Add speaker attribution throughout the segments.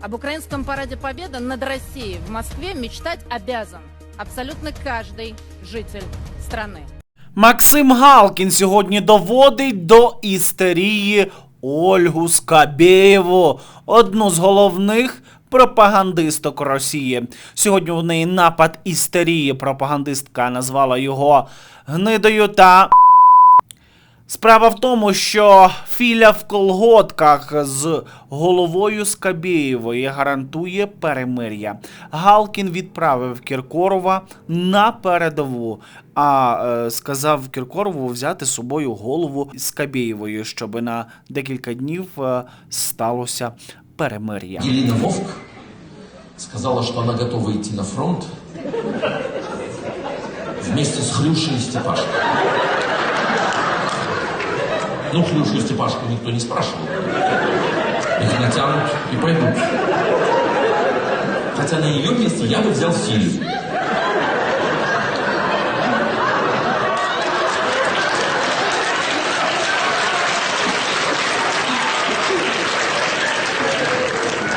Speaker 1: Об украинском параде Победы над Россией в Москве мечтать обязан абсолютно каждый житель страны.
Speaker 2: Максим Галкін сьогодні доводить до істерії Ольгу Скабєєву, одну з головних пропагандисток Росії. Сьогодні у неї напад істерії. Пропагандистка назвала його гнидою та. Справа в тому, що Філя в колготках з головою Скабєєвої гарантує перемир'я. Галкін відправив Кіркорова на передову, а е, сказав Кіркорову взяти з собою голову Скабєєвої, щоб на декілька днів е, сталося перемир'я.
Speaker 3: Елена Вовк сказала, что она готова идти на фронт вместе с Хрюшей и Степашкой. Ну, Хрюшу Степашку никто не спрашивал. Их натянут и пойдут. Хотя на ее месте я бы взял Филю.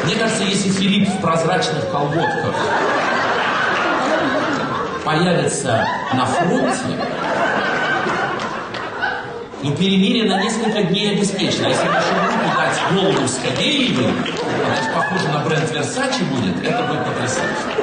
Speaker 3: Мне кажется, если Филипп в прозрачных колготках появится на фронте, ну, перемирие на несколько дней обеспечено. Если нашу группу дать голову она же похоже на бренд Версачи будет, это будет потрясающе.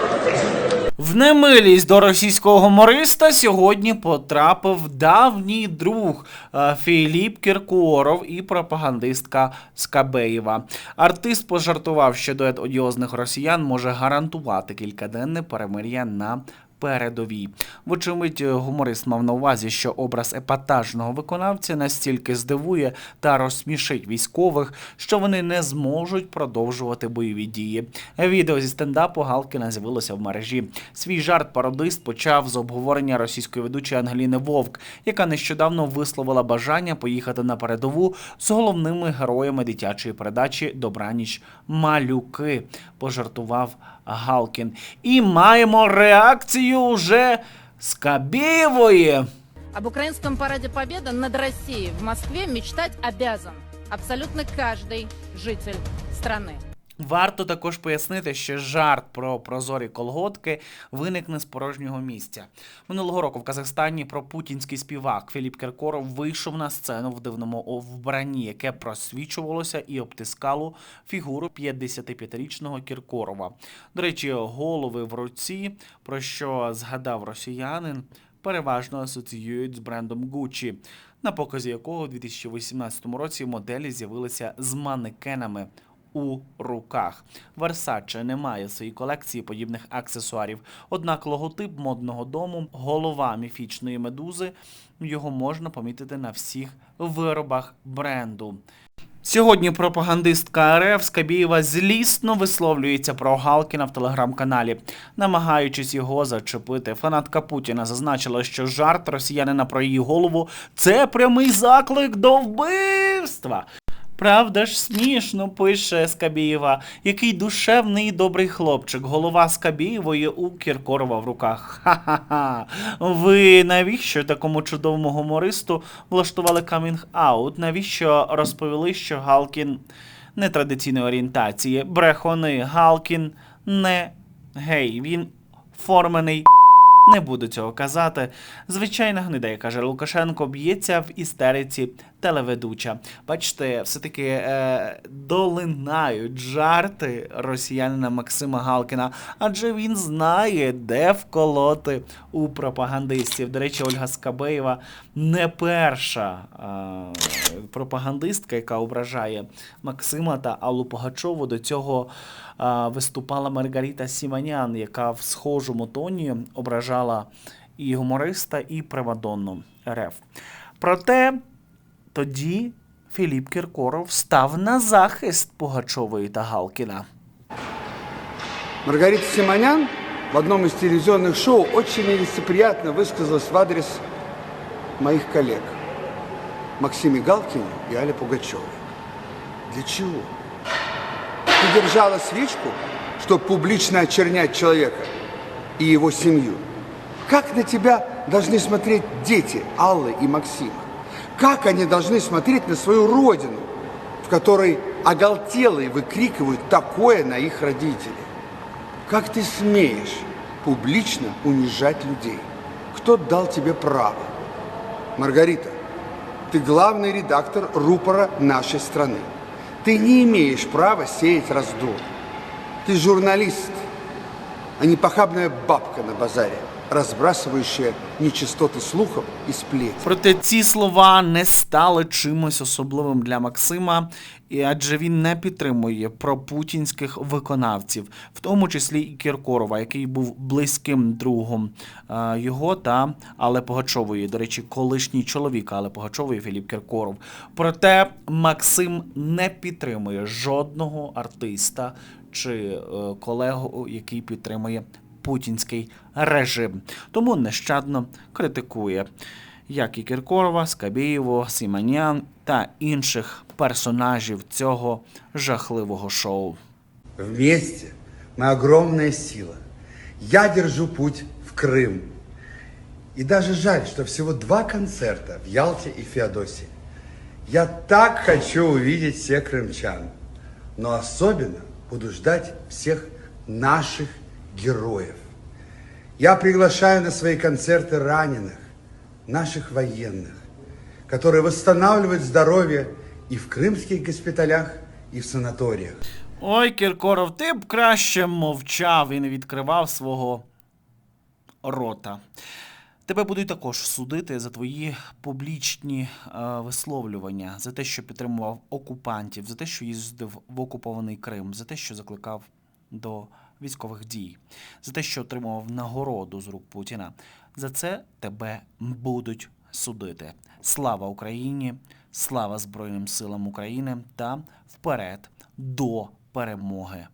Speaker 2: В немилість до російського гумориста сьогодні потрапив давній друг е, Філіп Кіркоров і пропагандистка Скабеєва. Артист пожартував, що дует одіозних росіян може гарантувати кількаденне перемир'я на передовій. Вочевидь, гуморист мав на увазі, що образ епатажного виконавця настільки здивує та розсмішить військових, що вони не зможуть продовжувати бойові дії. Відео зі стендапу Галкіна з'явилося в мережі. Свій жарт пародист почав з обговорення російської ведучої Ангеліни Вовк, яка нещодавно висловила бажання поїхати на передову з головними героями дитячої передачі Добраніч Малюки. Пожартував Галкін. І маємо реакцію уже Скабєєвої.
Speaker 1: Об украинском параде Победы над Россией в Москве мечтать обязан абсолютно каждый житель страны.
Speaker 2: Варто також пояснити, що жарт про прозорі колготки виник не з порожнього місця. Минулого року в Казахстані про путінський співак Філіп Кіркоров вийшов на сцену в дивному вбранні, яке просвічувалося і обтискало фігуру 55-річного Кіркорова. До речі, голови в руці, про що згадав росіянин, переважно асоціюють з брендом Gucci, на показі якого у 2018 році моделі з'явилися з манекенами у руках. Versace не має в своїй колекції подібних аксесуарів. Однак логотип модного дому, голова міфічної медузи, його можна помітити на всіх виробах бренду. Сьогодні пропагандистка РФ Скабієва злісно висловлюється про Галкіна в телеграм-каналі, намагаючись його зачепити. Фанатка Путіна зазначила, що жарт росіянина про її голову це прямий заклик до вбивства. Правда ж смішно, пише Скабієва, який душевний і добрий хлопчик, голова Скабієвої у Кіркорова в руках. Ха-ха-ха. Ви навіщо такому чудовому гумористу влаштували камінг-аут? Навіщо розповіли, що Галкін нетрадиційної орієнтації? Брехони Галкін не гей. Він формений. Не буду цього казати. Звичайна гнида, каже Лукашенко, б'ється в істериці телеведуча. Бачите, все-таки е, долинають жарти росіянина Максима Галкіна, адже він знає, де вколоти у пропагандистів. До речі, Ольга Скабеєва не перша е, пропагандистка, яка ображає Максима та Аллу Погачову. До цього е, виступала Маргарита Сіманян, яка в схожому тоні ображала і гумориста, і Привадонну РФ. Проте тоді Філіп Кіркоров став на захист Пугачової та Галкіна.
Speaker 4: Маргарита Симонян в одном из телевизионных шоу очень нелицеприятно высказалась в адрес моих коллег Максиме Галкине и Але Пугачевой. Для чего? Ты держала свечку, чтобы публично очернять человека и его семью. Как на тебя должны смотреть дети Аллы и Максима? Как они должны смотреть на свою родину, в которой оголтелые выкрикивают такое на их родителей. Как ты смеешь публично унижать людей? Кто дал тебе право? Маргарита, ты главный редактор рупора нашей страны. Ты не имеешь права сеять раздор. Ты журналист, а не похабная бабка на базаре, разбрасывающая нечистоты слухов и сплетен.
Speaker 2: Проте ці слова не стали чимось особливим для Максима, і адже він не підтримує пропутінських виконавців, в тому числі і Кіркорова, який був близьким другом е, його та Алли Пугачової. До речі, колишній чоловік Алли Пугачової Філіп Кіркоров. Проте Максим не підтримує жодного артиста чи е, колегу, який підтримує путінський режим. Тому нещадно критикує як і Кіркорова, Скабєєву, Сіманян та інших персонажів цього жахливого шоу.
Speaker 4: Вместе мы огромная сила. Я держу путь в Крым. И даже жаль, что всего два концерта в Ялте и Феодосии. Я так хочу увидеть всех крымчан. Но особенно буду ждать всех наших героев. Я приглашаю на свои концерты раненых, наших военных, которые восстанавливают здоровье и в крымских госпиталях, и в санаториях.
Speaker 2: Ой, Кіркоров, ти б краще мовчав і не відкривав свого рота. Тебе будуть також судити за твої публічні е, висловлювання, за те, що підтримував окупантів, за те, що їздив в окупований Крим, за те, що закликав до військових дій, за те, що отримував нагороду з рук Путіна. За це тебе будуть судити. Слава Україні! Слава Збройним силам України та вперед до перемоги!